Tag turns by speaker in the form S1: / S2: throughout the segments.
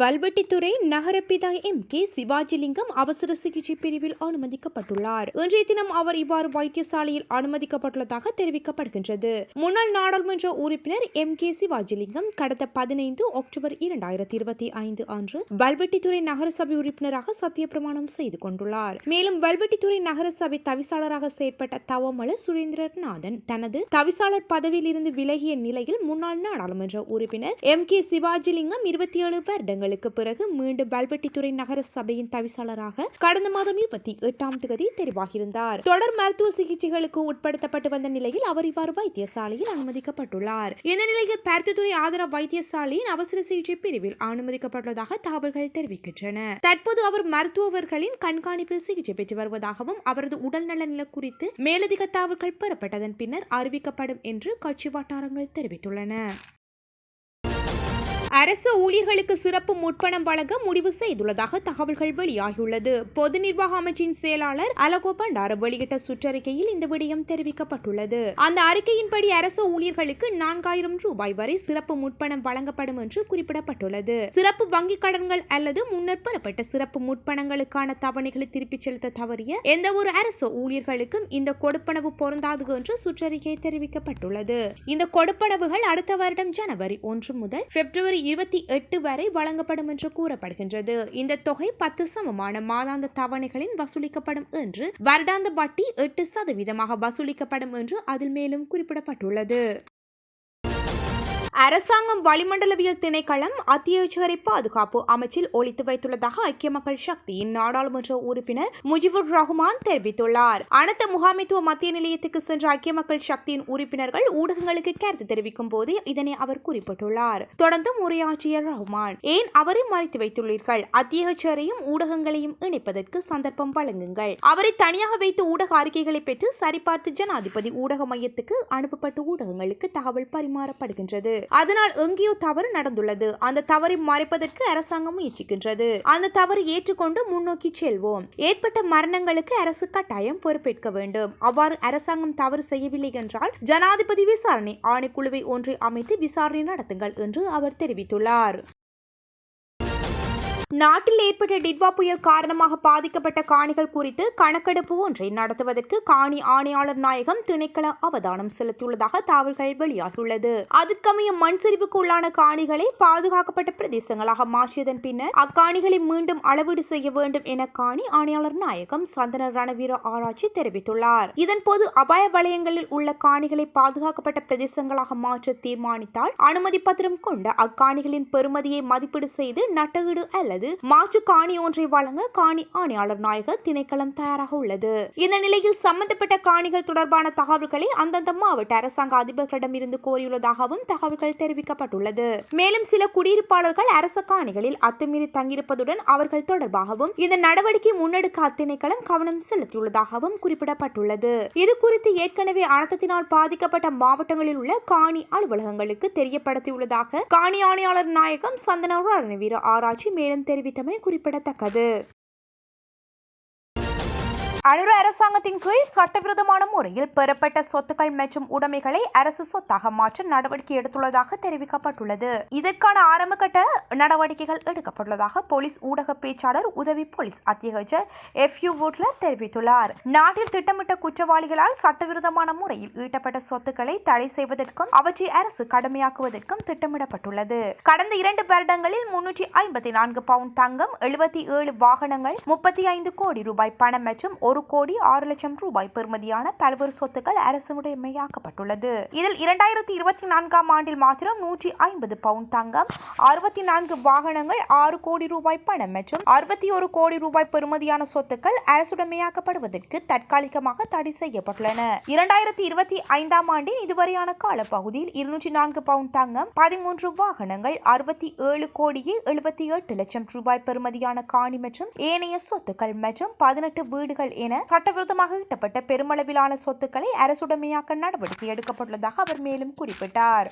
S1: பல்வெட்டித்துறை நகரப்பிதா M. K. Sivajilingam அவசர சிகிச்சை பிரிவில் அனுமதிக்கப்பட்டுள்ளார். இன்றைய தினம் அவர் இவ்வாறு வைத்தியசாலையில் அனுமதிக்கப்பட்டுள்ளதாக தெரிவிக்கப்படுகின்றது. முன்னாள் நாடாளுமன்ற உறுப்பினர் எம். கே. சிவாஜிலிங்கம் கடந்த பதினைந்து அக்டோபர் இரண்டாயிரத்தி இருபத்தி ஐந்து அன்று வல்வெட்டித்துறை நகரசபை உறுப்பினராக சத்தியப்பிரமாணம் செய்து கொண்டுள்ளார். மேலும் வல்வெட்டித்துறை நகரசபை தவிசாளராக செயற்பட்ட தவமல சுரேந்திரநாதன் தனது தவிசாளர் பதவியில் இருந்து விலகிய நிலையில் முன்னாள் நாடாளுமன்ற உறுப்பினர் எம். கே. சிவாஜிலிங்கம் இருபத்தி ஏழு வருடங்களுக்கு பிறகு மீண்டும் பல்வெட்டித்துறை நகர சபையின் தவிசாளராக கடந்த மாதம் இருபத்தி எட்டாம் தேதி தெரிவாகியிருந்தார். தொடர் மருத்துவ சிகிச்சைகளுக்கு உட்படுத்தப்பட்டு வந்த நிலையில் அவர் இவ்வாறு வைத்தியசாலையில் அனுமதிக்கப்பட்டுள்ளார். இந்த நிலையில் பருத்தித்துறை ஆதரவு வைத்தியசாலையின் அவசர சிகிச்சை பிரிவில் அனுமதிக்கப்பட்டுள்ளதாக தகவல்கள் தெரிவிக்கின்றன. தற்போது அவர் மருத்துவர்களின் கண்காணிப்பில் சிகிச்சை பெற்று வருவதாகவும் அவரது உடல்நல நிலை குறித்து மேலதிக தகவல்கள் பெறப்பட்டதன் பின்னர் அறிவிக்கப்படும் என்று கட்சி வட்டாரங்கள் தெரிவித்துள்ளன. அரசு ஊழியர்களுக்கு சிறப்பு முற்பணம் வழங்க முடிவு செய்துள்ளதாக தகவல்கள் வெளியாகியுள்ளது. பொது நிர்வாக அமைச்சின் செயலாளர் அலகோ பண்டார வெளியிட்ட சுற்றறிக்கையில் இந்த விடயம் தெரிவிக்கப்பட்டுள்ளது. அந்த அறிக்கையின்படி அரசு ஊழியர்களுக்கு நான்காயிரம் ரூபாய் வரை சிறப்பு முற்பணம் வழங்கப்படும் என்று குறிப்பிடப்பட்டுள்ளது. சிறப்பு வங்கிக் கடன்கள் அல்லது முன்னர் பெறப்பட்ட சிறப்பு முற்பணங்களுக்கான தவணைகளை திருப்பிச் செலுத்த தவறிய எந்த ஒரு அரசு ஊழியர்களுக்கும் இந்த கொடுப்பனவு பொருந்தாது என்று சுற்றறிக்கை தெரிவிக்கப்பட்டுள்ளது. இந்த கொடுப்பனவுகள் அடுத்த வருடம் ஜனவரி ஒன்று முதல் பிப்ரவரி இருபத்தி எட்டு வரை வழங்கப்படும் என்று கூறப்படுகின்றது. இந்த தொகை பத்து சமமான மாதாந்த தவணைகளின் வசூலிக்கப்படும் என்று வருடாந்த வட்டி எட்டு சதவீதமாக வசூலிக்கப்படும் என்று அதில் மேலும் குறிப்பிடப்பட்டுள்ளது. அரசாங்கம் வளிமண்டலவியல் திணைக்களம் அத்தியட்சகரை பாதுகாப்பு அமைச்சில் ஒழித்து வைத்துள்ளதாக ஐக்கிய மக்கள் சக்தியின் நாடாளுமன்ற உறுப்பினர் முஜிபுர் ரஹ்மான் தெரிவித்துள்ளார். அனைத்து முகாமைத்துவ மத்திய நிலையத்துக்கு சென்ற ஐக்கிய மக்கள் சக்தியின் உறுப்பினர்கள் ஊடகங்களுக்கு கருத்து தெரிவிக்கும் போது இதனை அவர் குறிப்பிட்டுள்ளார். தொடர்ந்து உரையாற்றிய ரஹ்மான் ஏன் அவரை மறைத்து வைத்துள்ளீர்கள்? அத்தியட்சரையும் ஊடகங்களையும் இணைப்பதற்கு சந்தர்ப்பம் வழங்குங்கள். அவரை தனியாக வைத்து ஊடக அறிக்கைகளை பெற்று சரிபார்த்து ஜனாதிபதி ஊடக மையத்துக்கு அனுப்பப்பட்ட ஊடகங்களுக்கு தகவல் பரிமாறப்படுகின்றது. அதனால் எங்கேயோ தவறு நடந்துள்ளது. அந்த தவறை மறைப்பதற்கு அரசாங்கம் முயற்சிக்கின்றது. அந்த தவறு ஏற்றுக்கொண்டு முன்னோக்கி செல்வோம். ஏற்பட்ட மரணங்களுக்கு அரசு கட்டாயம் பொறுப்பேற்க வேண்டும். அவ்வாறு அரசாங்கம் தவறு செய்யவில்லை என்றால் ஜனாதிபதி விசாரணை ஆணைக்குழுவை ஒன்றை அமைத்து விசாரணை நடத்துங்கள் என்று அவர் தெரிவித்துள்ளார். நாட்டில் ஏற்பட்ட டிட்வா புயல் காரணமாக பாதிக்கப்பட்ட காணிகள் குறித்து கணக்கெடுப்பு ஒன்றை நடத்துவதற்கு காணி ஆணையாளர் நாயகம் திணைக்கள அவதானம் செலுத்தியுள்ளதாக தகவல்கள் வெளியாகியுள்ளது. அதற்கமைய மண் சரிவுக்கு உள்ளான காணிகளை பாதுகாக்கப்பட்ட பிரதேசங்களாக மாற்றியதன் பின்னர் அக்காணிகளை மீண்டும் அளவீடு செய்ய வேண்டும் என காணி ஆணையாளர் நாயகம் சந்தன ரணவீர ஆராய்ச்சி தெரிவித்துள்ளார். இதன்போது அபாய வலயங்களில் உள்ள காணிகளை பாதுகாக்கப்பட்ட பிரதேசங்களாக மாற்ற தீர்மானித்தால் அனுமதி பத்திரம் கொண்ட அக்காணிகளின் பெறுமதியை மதிப்பீடு செய்து நட்டஈடு அல்லது அல்லது மாற்று காணி ஒன்றை வழங்க காணி ஆணையாளர் நாயகர் திணைக்களம் தயாராக உள்ளது. இந்த நிலையில் சம்பந்தப்பட்ட காணிகள் தொடர்பான தகவல்களை அந்தந்த மாவட்ட அரசாங்க அதிபர்களிடம் இருந்து கோரியுள்ளதாகவும் தகவல்கள் தெரிவிக்கப்பட்டுள்ளது. மேலும் சில குடியிருப்பாளர்கள் அரச காணிகளில் அத்துமீறி தங்கியிருப்பதுடன் அவர்கள் தொடர்பாகவும் இந்த நடவடிக்கை முன்னெடுக்க அத்திணைக்களம் கவனம் செலுத்தியுள்ளதாகவும் குறிப்பிடப்பட்டுள்ளது. இது குறித்து ஏற்கனவே அனர்த்தத்தினால் பாதிக்கப்பட்ட மாவட்டங்களில் உள்ள காணி அலுவலகங்களுக்கு தெரியப்படுத்தியுள்ளதாக காணி ஆணையாளர் நாயகம் சந்தன ரணவீர ஆராய்ச்சி மேலும் தெரிவித்தமை குறிப்பிடத்தக்கது. அனுர அரசாங்கத்தின் கீழ் சட்டவிரோதமான முறையில் பெறப்பட்ட சொத்துக்கள் மற்றும் உடைமைகளை அரசு சொத்தாக மாற்ற நடவடிக்கை எடுத்துள்ளதாக தெரிவிக்கப்பட்டுள்ளது. இதற்கான ஆரம்பகட்ட நடவடிக்கைகள் எடுக்கப்பட்டுள்ளதாக போலீஸ் ஊடக பேச்சாளர் உதவி போலீஸ் அத்தியகர் எஃப் யூ வுட்லர் தெரிவித்துள்ளார். நாட்டில் திட்டமிட்ட குற்றவாளிகளால் சட்டவிரோதமான முறையில் ஈட்டப்பட்ட சொத்துக்களை தடை செய்வதற்கும் அவற்றை அரசு கடுமையாக்குவதற்கும் திட்டமிடப்பட்டுள்ளது. கடந்த இரண்டு வருடங்களில் முன்னூற்றி ஐம்பத்தி நான்கு பவுண்ட் தங்கம் எழுபத்தி ஏழு வாகனங்கள் முப்பத்தி ஐந்து கோடி ரூபாய் பணம் மற்றும் ஒரு கோடி ஆறு லட்சம் ரூபாய் பெறுமதியான பல்வேறு சொத்துக்கள் அரசுடைமையாக்கப்பட்டுள்ளது இதில் இரண்டாயிரத்தி இருபத்தி நான்காம் ஆண்டில் மாத்திரம் நூற்றி ஐம்பது பவுண்ட் தங்கம் அறுபத்தி நான்கு வாகனங்கள் ஆறு கோடி ரூபாய் பணம் மற்றும் அறுபத்தி ஒரு கோடி ரூபாய் பெறுமதியான சொத்துக்கள் அரசுடைமையாக்கப்படுவதற்கு தற்காலிகமாக தடை செய்யப்பட்டுள்ளன. இரண்டாயிரத்தி இருபத்தி ஐந்தாம் ஆண்டின் இதுவரையான காலப்பகுதியில் இருநூற்றி நான்கு பவுண்ட் தங்கம் பதிமூன்று வாகனங்கள் அறுபத்தி ஏழு கோடியே எழுபத்தி எட்டு லட்சம் ரூபாய் பெறுமதியான காணி மற்றும் ஏனைய சொத்துக்கள் மற்றும் பதினெட்டு வீடுகள் என சட்டவிரோதமாக ஈட்டப்பட்ட பெருமளவிலான சொத்துக்களை அரசுடைமையாக்க நடவடிக்கை எடுக்கப்பட்டுள்ளதாக அவர் மேலும் குறிப்பிட்டார்.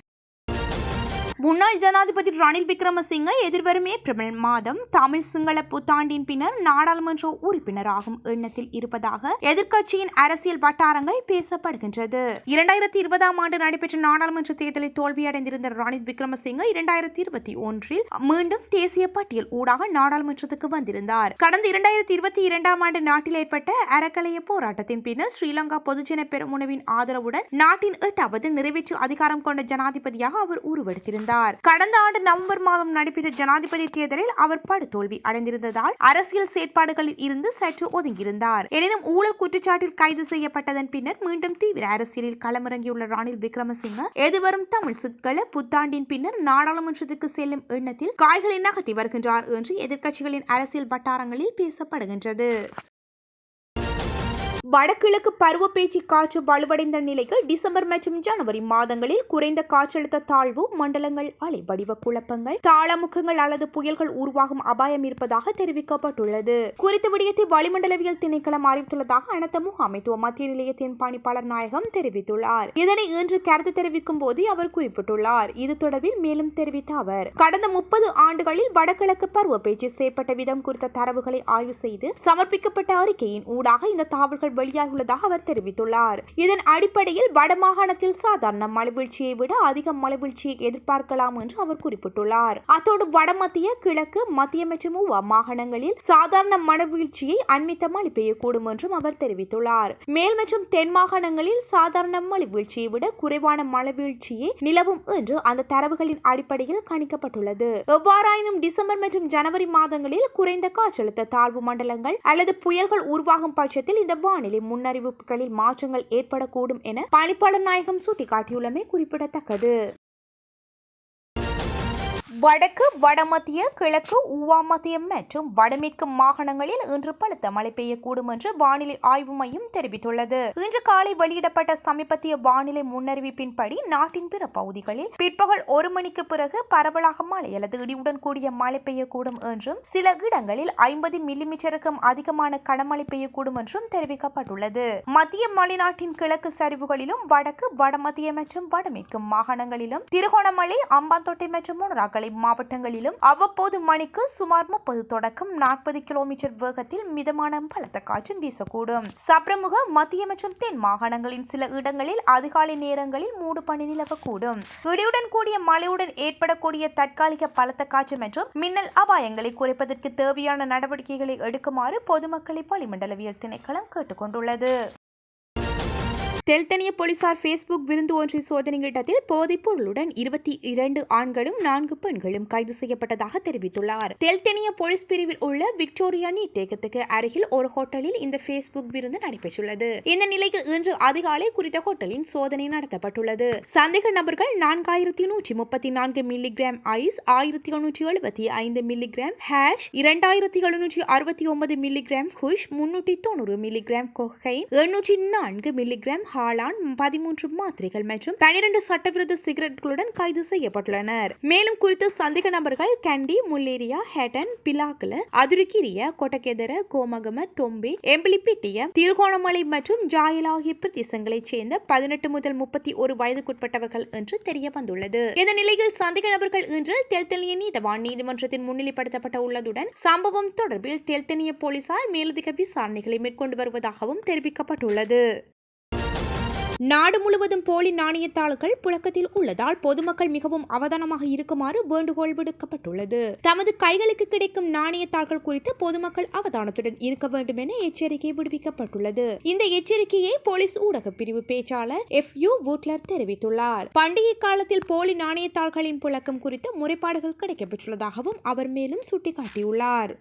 S1: முன்னாள் ஜனாதிபதி ரணில் விக்ரமசிங்க எதிர்வரும் ஏப்ரல் மாதம் தமிழ் சிங்கள புத்தாண்டின் பின்னர் நாடாளுமன்ற உறுப்பினராகும் எண்ணத்தில் இருப்பதாக எதிர்க்கட்சியின் அரசியல் வட்டாரங்கள் பேசப்படுகின்றது. இரண்டாயிரத்தி இருபதாம் ஆண்டு நடைபெற்ற நாடாளுமன்ற தேர்தலில் தோல்வியடைந்திருந்த ரணில் விக்ரமசிங்க இரண்டாயிரத்தி இருபத்தி ஒன்றில் மீண்டும் தேசிய பட்டியல் ஊடாக நாடாளுமன்றத்துக்கு வந்திருந்தார். கடந்த இரண்டாயிரத்தி இருபத்தி இரண்டாம் ஆண்டு நாட்டில் ஏற்பட்ட அறக்கலைய போராட்டத்தின் பின்னர் ஸ்ரீலங்கா பொதுஜன பெருமுனவின் ஆதரவுடன் நாட்டின் எட்டாவது நிறைவேற்று அதிகாரம் கொண்ட ஜனாதிபதியாக அவர் உருவெடுத்திருந்தார். கடந்த ஆண்டு நவம்பர் மாதம் நடைபெற்ற ஜனாதிபதி தேர்தலில் அவர் படுதோல்வி அடைந்திருந்ததால் அரசியல் செயற்பாடுகளில் இருந்து சற்று ஒதுங்கியிருந்தார். எனினும் ஊழல் குற்றச்சாட்டில் கைது செய்யப்பட்டதன் பின்னர் மீண்டும் தீவிர அரசியலில் களமிறங்கியுள்ள ராணில் விக்ரமசிங்க எதிர்வரும் தமிழ் சிக்கல புத்தாண்டின் பின்னர் நாடாளுமன்றத்துக்கு செல்லும் எண்ணத்தில் காய்களை நகர்த்தி வருகின்றார் என்று எதிர்க்கட்சிகளின் அரசியல் வட்டாரங்களில் பேசப்படுகின்றது. வடகிழக்கு பருவப்பேச்சு காற்று வலுவடைந்த நிலையில் டிசம்பர் மற்றும் ஜனவரி மாதங்களில் குறைந்த காற்றழுத்த தாழ்வு மண்டலங்கள் அலை வடிவ குழப்பங்கள் தாளமுகங்கள் அல்லது புயல்கள் உருவாகும் அபாயம் இருப்பதாக தெரிவிக்கப்பட்டுள்ளது. குறித்த விடயத்தை வளிமண்டலவியல் திணைக்களம் அறிவித்துள்ளதாக அனர்த்த முகாமைத்துவ மத்திய நிலையத்தின் பணிப்பாளர் நாயகம் தெரிவித்துள்ளார். இதனை இன்று கருத்து தெரிவிக்கும் போது அவர் குறிப்பிட்டுள்ளார். இது தொடர்பில் மேலும் தெரிவித்த அவர் கடந்த முப்பது ஆண்டுகளில் வடகிழக்கு பருவப்பேச்சு செய்யப்பட்ட விதம் குறித்த தரவுகளை ஆய்வு செய்து சமர்ப்பிக்கப்பட்ட அறிக்கையின் ஊடாக இந்த தகவல்கள் வெளியாகியுள்ளதாக அவர் தெரிவித்துள்ளார். இதன் அடிப்படையில் வடமாகாணத்தில் சாதாரண மழைவீழ்ச்சியை விட அதிக மழைவீழ்ச்சியை எதிர்பார்க்கலாம் என்று அவர் குறிப்பிட்டுள்ளார். அத்தோடு வடமத்திய கிழக்கு மத்திய மற்றும் உவ மாகாணங்களில் சாதாரண மழைவீழ்ச்சியை அண்மித்த மழை பெய்யக்கூடும் என்றும் அவர் தெரிவித்துள்ளார். மேல் மற்றும் தென் மாகாணங்களில் சாதாரண மழைவீழ்ச்சியை விட குறைவான மழைவீழ்ச்சியே நிலவும் என்று அந்த தரவுகளின் அடிப்படையில் கணிக்கப்பட்டுள்ளது. எவ்வாறாயினும் டிசம்பர் மற்றும் ஜனவரி மாதங்களில் குறைந்த காற்றழுத்த தாழ்வு மண்டலங்கள் அல்லது புயல்கள் உருவாகும் பட்சத்தில் இந்த வான வானிலை முன்னறிவிப்புகளில் மாற்றங்கள் ஏற்படக்கூடும் என பணிப்பாளர் நாயகம் சுட்டிக்காட்டியுள்ளமை குறிப்பிடத்தக்கது. வடக்கு வடமத்திய கிழக்கு ஊவா மற்றும் வடமேற்கு மாகாணங்களில் இன்று பலத்த மழை பெய்யக்கூடும் என்று வானிலை ஆய்வு மையம் தெரிவித்துள்ளது. இன்று காலை வெளியிடப்பட்ட சமீபத்திய வானிலை முன்னறிவிப்பின்படி நாட்டின் பிற பகுதிகளில் பிற்பகல் ஒரு மணிக்கு பிறகு பரவலாக மழை அல்லது இடியுடன் கூடிய மழை பெய்யக்கூடும் என்றும் சில இடங்களில் ஐம்பது மில்லிமீட்டருக்கும் அதிகமான கனமழை பெய்யக்கூடும் என்றும் தெரிவிக்கப்பட்டுள்ளது. மத்திய மலைநாட்டின் கிழக்கு சரிவுகளிலும் வடக்கு வடமத்திய மற்றும் வடமேற்கு மாகாணங்களிலும் திருகோணமலை அம்பாந்தோட்டை மற்றும் முனராக்களை மாவட்டங்களிலும் அவ்வப்போது மணிக்கு சுமார் முப்பது தொடக்கம் நாற்பது கிலோமீட்டர் வேகத்தில் மிதமான பலத்த காற்றும் வீசக்கூடும். சப்ரமுக மத்திய மற்றும் தென் மாகாணங்களின் சில இடங்களில் அதிகாலை நேரங்களில் மூடு பணி நிலவக்கூடும். இடியுடன் கூடிய மழையுடன் ஏற்படக்கூடிய தற்காலிக பலத்த காற்று மற்றும் மின்னல் அபாயங்களை குறைப்பதற்கு தேவையான நடவடிக்கைகளை எடுக்குமாறு பொதுமக்களை வளிமண்டலவியல் திணைக்களம் கேட்டுக்கொண்டுள்ளது. தெல்தனிய போலீசார் ஃபேஸ்புக் விருந்து ஒன்றை சோதனையிட்டதில் போதைப் பொருளுடன் இருபத்தி இரண்டு ஆண்களும் நான்கு பெண்களும் கைது செய்யப்பட்டதாக தெரிவித்துள்ளார். தெல்தனிய போலீஸ் பிரிவில் உள்ள விக்டோரியா நீர்த்தேக்கத்துக்கு அருகில் ஒரு ஹோட்டலில் இந்த ஃபேஸ்புக் விருந்து நடைபெற்றுள்ளது. இந்த நிலையில் இன்று அதிகாலை குறித்த ஹோட்டலின் சோதனை நடத்தப்பட்டுள்ளது. சந்தேக நபர்கள் நான்காயிரத்தி நூற்றி முப்பத்தி நான்கு மில்லிகிராம் ஐஸ் ஆயிரத்தி எழுநூற்றி எழுபத்தி ஐந்து மில்லிகிராம் ஹேஷ் இரண்டாயிரத்தி எழுநூற்றி அறுபத்தி ஒன்பது மில்லிகிராம் குஷ் முன்னூற்றி தொண்ணூறு மில்லிகிராம் கொகைன் எண்ணூற்றி நான்கு மில்லிகிராம் ஹாலான் பதிமூன்று மாத்திரைகள் மற்றும் பனிரெண்டு சட்டவிரோத சிகரெட்களுடன் கைது செய்யப்பட்டுள்ளனர். மேலும் குறித்த சந்தேக நபர்கள் கண்டி முல்லேரியா ஹேட்டன் பிலாக்கல அதுருக்கிரிய கொட்டகெதர கோமகம தொம்பே எம்பிலிப்பிட்டிய திருகோணமலை மற்றும் ஜாயல் ஆகிய பிரதேசங்களைச் சேர்ந்த பதினெட்டு முதல் முப்பத்தி ஒரு வயதுக்குட்பட்டவர்கள் என்று தெரிய வந்துள்ளது இந்த நிலையில் சந்தேக நபர்கள் இன்று தெல்தனிய நீதவான் நீதிமன்றத்தில் முன்னிலைப்படுத்தப்பட்ட உள்ளதுடன் சம்பவம் தொடர்பில் தெல்தனிய போலீசார் மேலதிக விசாரணைகளை மேற்கொண்டு வருவதாகவும் தெரிவிக்கப்பட்டுள்ளது. நாடு முழுவதும் போலி நாணயத்தாள்கள் புழக்கத்தில் உள்ளதால் பொதுமக்கள் மிகவும் அவதானமாக இருக்குமாறு வேண்டுகோள் விடுக்கப்பட்டுள்ளது. தமது கைகளுக்கு கிடைக்கும் நாணயத்தாள்கள் குறித்து பொதுமக்கள் அவதானத்துடன் இருக்க வேண்டும் என எச்சரிக்கை விடுவிக்கப்பட்டுள்ளது. இந்த எச்சரிக்கையை போலீஸ் ஊடக பிரிவு பேச்சாளர் எஃப் யூ வூட்லர் தெரிவித்துள்ளார். பண்டிகை காலத்தில் போலி நாணயத்தாள்களின் புழக்கம் குறித்த முறைப்பாடுகள் கிடைக்கப்பெற்றுள்ளதாகவும் அவர் மேலும் சுட்டிக்காட்டியுள்ளார்.